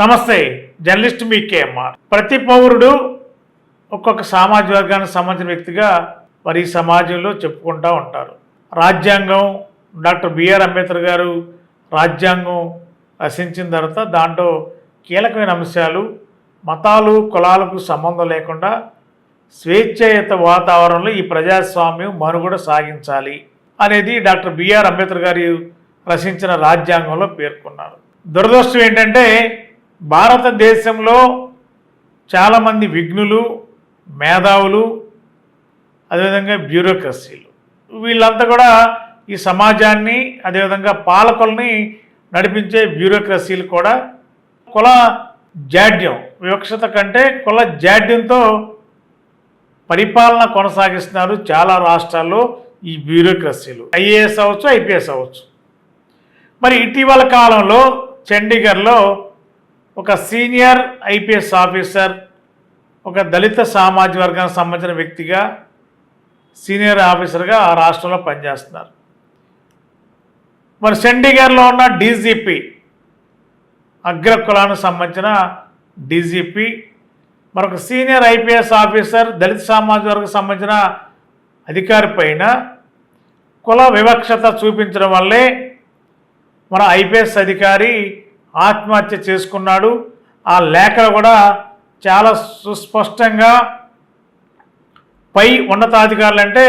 నమస్తే జర్నలిస్ట్ మీ కేఎంఆర్. ప్రతి పౌరుడు ఒక్కొక్క సామాజిక వర్గానికి సంబంధించిన వ్యక్తిగా మరి ఈ సమాజంలో చెప్పుకుంటూ ఉంటారు. రాజ్యాంగం డాక్టర్ బిఆర్ అంబేద్కర్ గారు రాజ్యాంగం రచించిన తర్వాత దాంట్లో కీలకమైన అంశాలు మతాలు కులాలకు సంబంధం లేకుండా స్వేచ్ఛాయుత వాతావరణంలో ఈ ప్రజాస్వామ్యం మనుగడ సాగించాలి అనేది డాక్టర్ బిఆర్ అంబేద్కర్ గారు రచించిన రాజ్యాంగంలో పేర్కొన్నారు. దురదృష్టం ఏంటంటే భారతదేశంలో చాలామంది విఘ్నులు మేధావులు అదేవిధంగా బ్యూరోక్రసీలు. వీళ్ళంతా కూడా ఈ సమాజాన్ని అదేవిధంగా పాలకుల్ని నడిపించే బ్యూరోక్రసీలు కూడా కుల జాడ్యం వివక్షత కంటే కుల జాడ్యంతో పరిపాలన కొనసాగిస్తున్నారు చాలా రాష్ట్రాల్లో ఈ బ్యూరోక్రసీలు. ఐఏఎస్ అవ్వచ్చు ఐపీఎస్ అవ్వచ్చు. మరి ఇటీవల కాలంలో చండీగఢ్లో ఒక సీనియర్ ఐపీఎస్ ఆఫీసర్ ఒక దళిత సామాజిక వర్గానికి సంబంధించిన వ్యక్తిగా సీనియర్ ఆఫీసర్గా ఆ రాష్ట్రంలో పనిచేస్తున్నారు. మరి చండీగఢ్లో ఉన్న డీజీపీ అగ్ర కులానికి సంబంధించిన డీజీపీ మరొక సీనియర్ ఐపీఎస్ ఆఫీసర్ దళిత సామాజిక వర్గం సంబంధించిన అధికారి పైన కుల వివక్షత చూపించడం వల్లే మన ఐపీఎస్ అధికారి ఆత్మహత్య చేసుకున్నాడు. ఆ లేఖలు కూడా చాలా సుస్పష్టంగా పై ఉన్నతాధికారులు అంటే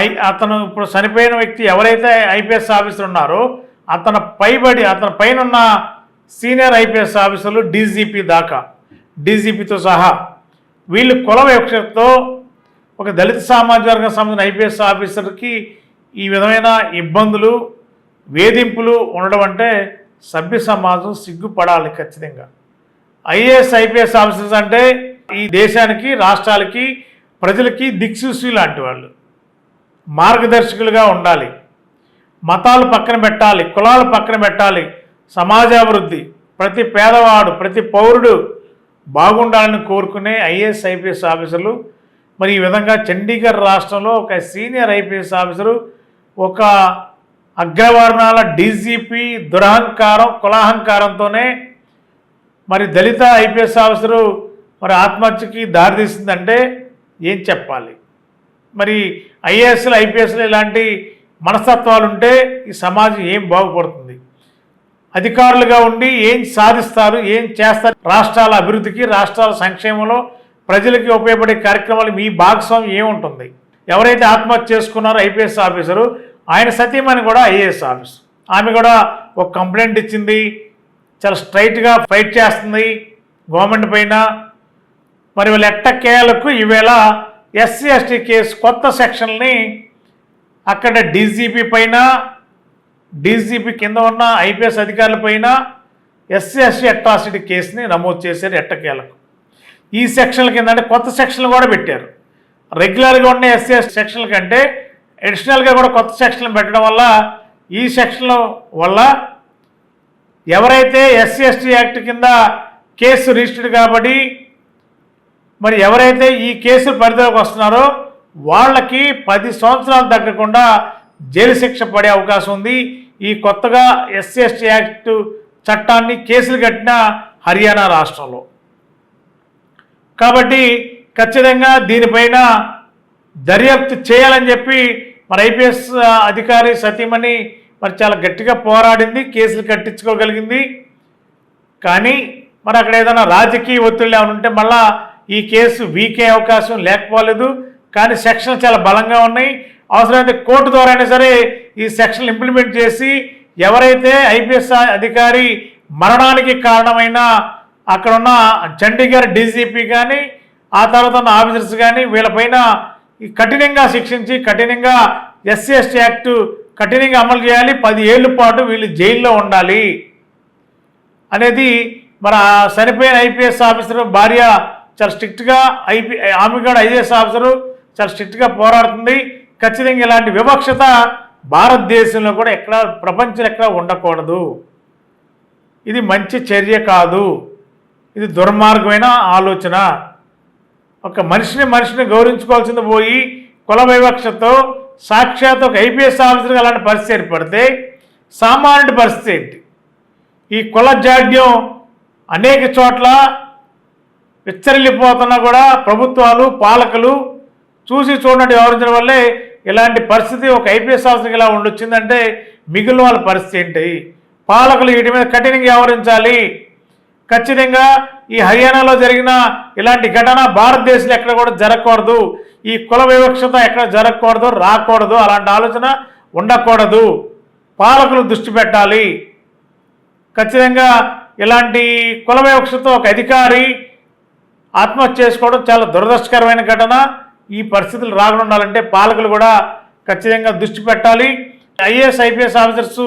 ఐ అతను ఇప్పుడు చనిపోయిన వ్యక్తి ఎవరైతే ఐపీఎస్ ఆఫీసర్ ఉన్నారో అతను పైబడి అతని పైన ఉన్న సీనియర్ ఐపీఎస్ ఆఫీసర్లు డీజీపీ దాకా డీజీపీతో సహా. వీళ్ళు కుల వివక్షతో ఒక దళిత సామాజిక వర్గం సంబంధించిన ఐపీఎస్ ఆఫీసర్కి ఈ విధమైన ఇబ్బందులు వేధింపులు ఉండడం అంటే సభ్య సమాజం సిగ్గుపడాలి ఖచ్చితంగా. ఐఏఎస్ ఐపీఎస్ ఆఫీసర్స్ అంటే ఈ దేశానికి రాష్ట్రాలకి ప్రజలకి దిక్సూసి లాంటి వాళ్ళు. మార్గదర్శకులుగా ఉండాలి. మతాలు పక్కన పెట్టాలి కులాలు పక్కన పెట్టాలి. సమాజాభివృద్ధి ప్రతి పేదవాడు ప్రతి పౌరుడు బాగుండాలని కోరుకునే ఐఏఎస్ ఐపీఎస్ ఆఫీసర్లు. మరి ఈ విధంగా చండీగఢ్ రాష్ట్రంలో ఒక సీనియర్ ఐపీఎస్ ఆఫీసరు ఒక అగ్రవర్ణాల డీజీపీ దురహంకారం కులాహంకారంతోనే మరి దళిత ఐపీఎస్ ఆఫీసరు మరి ఆత్మహత్యకి దారితీసిందంటే ఏం చెప్పాలి? మరి ఐఏఎస్లు ఐపీఎస్లు ఇలాంటి మనస్తత్వాలు ఉంటే ఈ సమాజం ఏం బాగుపడుతుంది? అధికారులుగా ఉండి ఏం సాధిస్తారు ఏం చేస్తారు? రాష్ట్రాల అభివృద్ధికి రాష్ట్రాల సంక్షేమంలో ప్రజలకి ఉపయోగపడే కార్యక్రమాలు మీ భాగస్వామ్యం ఏముంటుంది? ఎవరైతే ఆత్మహత్య చేసుకున్నారో ఐపీఎస్ ఆఫీసరు ఆయన సతీమణి కూడా ఐఏఎస్ ఆఫీసర్. ఆమె కూడా ఒక కంప్లైంట్ ఇచ్చింది. చాలా స్ట్రైట్గా ఫైట్ చేస్తుంది గవర్నమెంట్ పైన. మరి వీళ్ళ ఎట్టకేలకు ఈవేళ ఎస్సీ ఎస్టీ కేసు కొత్త సెక్షన్ని అక్కడ డీజీపీ పైన డీజీపీ కింద ఉన్న ఐపీఎస్ అధికారుల పైన ఎస్సీ ఎస్టీ అట్రాసిటీ కేసుని నమోదు చేశారు ఎట్టకేలకు. ఈ సెక్షన్ల కింద అంటే కొత్త సెక్షన్లు కూడా పెట్టారు. రెగ్యులర్గా ఉన్న ఎస్సీ ఎస్టీ సెక్షన్ల కంటే అడిషనల్గా కూడా కొత్త సెక్షన్లు పెట్టడం వల్ల ఈ సెక్షన్ల వల్ల ఎవరైతే ఎస్సీ ఎస్టీ యాక్ట్ కింద కేసు రిజిస్టర్డ్ కాబట్టి మరి ఎవరైతే ఈ కేసు పరిధిలోకి వస్తున్నారో వాళ్ళకి పది సంవత్సరాలు తగ్గకుండా జైలు శిక్ష పడే అవకాశం ఉంది. ఈ కొత్తగా ఎస్సీ ఎస్టీ యాక్ట్ చట్టాన్ని కేసులు కట్టిన హర్యానా రాష్ట్రంలో. కాబట్టి ఖచ్చితంగా దీనిపైన దర్యాప్తు చేయాలని చెప్పి మరి ఐపీఎస్ అధికారి సతీమణి మరి చాలా గట్టిగా పోరాడింది కేసులు కట్టించుకోగలిగింది. కానీ మరి అక్కడ ఏదైనా రాజకీయ ఒత్తిళ్ళు ఏమైనా ఉంటే మళ్ళా ఈ కేసు వీకే అవకాశం లేకపోలేదు. కానీ సెక్షన్లు చాలా బలంగా ఉన్నాయి. అవసరమైతే కోర్టు ద్వారా అయినా సరే ఈ సెక్షన్లు ఇంప్లిమెంట్ చేసి ఎవరైతే ఐపీఎస్ అధికారి మరణానికి కారణమైన అక్కడ ఉన్న చండీగఢ్ డీజీపీ కానీ ఆ తర్వాత ఉన్న ఆఫీసర్స్ కానీ వీళ్ళపైన కఠినంగా శిక్షించి కఠినంగా ఎస్సీ ఎస్టీ యాక్ట్ కఠినంగా అమలు చేయాలి. పది ఏళ్ళ పాటు వీళ్ళు జైల్లో ఉండాలి అనేది మన చనిపోయిన ఐపీఎస్ ఆఫీసర్ భార్య చాలా స్ట్రిక్ట్గా ఐపీ ఆమె కూడా ఐఏఎస్ ఆఫీసరు చాలా స్ట్రిక్ట్గా పోరాడుతుంది. ఖచ్చితంగా ఇలాంటి వివక్షత భారతదేశంలో కూడా ఎక్కడ ప్రపంచం ఎక్కడ ఉండకూడదు. ఇది మంచి చర్య కాదు. ఇది దుర్మార్గమైన ఆలోచన. ఒక మనిషిని మనిషిని గౌరవించుకోవాల్సింది పోయి కుల వివక్షతో సాక్షాత్ ఒక ఐపీఎస్ ఆఫీసర్గా అలాంటి పరిస్థితి ఏర్పడితే సామాన్యుడి పరిస్థితి ఏంటి? ఈ కుల జాడ్యం అనేక చోట్ల విచ్చరిల్లిపోతున్నా కూడా ప్రభుత్వాలు పాలకులు చూసి చూడనట్టు వ్యవహరించడం వల్లే ఇలాంటి పరిస్థితి ఒక ఐపీఎస్ ఆఫీసర్కి ఇలా ఉండొచ్చిందంటే మిగిలిన వాళ్ళ పరిస్థితి ఏంటి? పాలకులు వీటి మీద కఠినంగా వ్యవహరించాలి. ఖచ్చితంగా ఈ హర్యానాలో జరిగిన ఇలాంటి ఘటన భారతదేశంలో ఎక్కడ కూడా జరగకూడదు. ఈ కుల వివక్షత ఎక్కడ జరగకూడదు రాకూడదు అలాంటి ఆలోచన ఉండకూడదు. పాలకులు దృష్టి పెట్టాలి. ఖచ్చితంగా ఇలాంటి కుల వివక్షతో ఒక అధికారి ఆత్మహత్య చేసుకోవడం చాలా దురదృష్టకరమైన ఘటన. ఈ పరిస్థితులు రాకుండా ఉండాలంటే పాలకులు కూడా ఖచ్చితంగా దృష్టి పెట్టాలి. ఐఏఎస్ ఐపీఎస్ ఆఫీసర్స్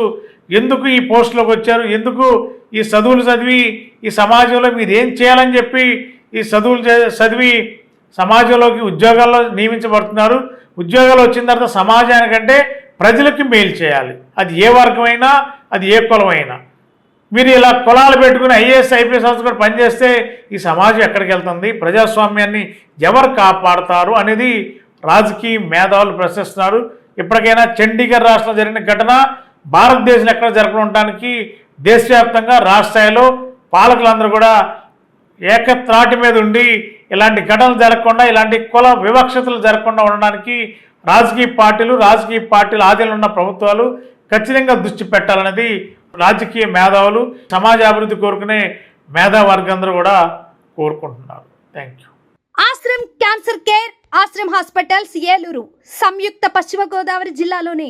ఎందుకు ఈ పోస్టులోకి వచ్చారు? ఎందుకు ఈ చదువులు చదివి ఈ సమాజంలో మీరు ఏం చేయాలని చెప్పి ఈ చదువులు చదివి సమాజంలోకి ఉద్యోగాల్లో నియమించబడుతున్నారు. ఉద్యోగాలు వచ్చిన తర్వాత సమాజానికంటే ప్రజలకి మేలు చేయాలి. అది ఏ వర్గమైనా అది ఏ కులమైనా. మీరు ఇలా కులాలు పెట్టుకుని ఐఏఎస్ ఐపీఎస్ ఆఫీసర్ కూడా పనిచేస్తే ఈ సమాజం ఎక్కడికి వెళ్తుంది? ప్రజాస్వామ్యాన్ని ఎవరు కాపాడతారు అనేది రాజకీయ మేధావులు ప్రశ్నిస్తున్నారు. ఇప్పటికైనా చండీగఢ్ రాష్ట్రంలో జరిగిన ఘటన భారతదేశంలో ఎక్కడ జరగడానికి దేశవ్యాప్తంగా రాష్ట్ర స్థాయిలో పాలకులందరూ కూడా ఏకత్రాటి మీద ఉండి ఇలాంటి ఘటనలు జరగకుండా ఇలాంటి కుల వివక్షతలు జరగకుండా ఉండడానికి రాజకీయ పార్టీలు రాజకీయ పార్టీల ఆధీనంలో ఉన్న ప్రభుత్వాలు ఖచ్చితంగా దృష్టి పెట్టాలనేది రాజకీయ మేధావులు సమాజ అభివృద్ధి కోరుకునే మేధావర్గందరూ కూడా కోరుకుంటున్నారు. Thank you Ashram cancer care Ashram hospitals Eluru సంయుక్త పశ్చిమ గోదావరి జిల్లాలోని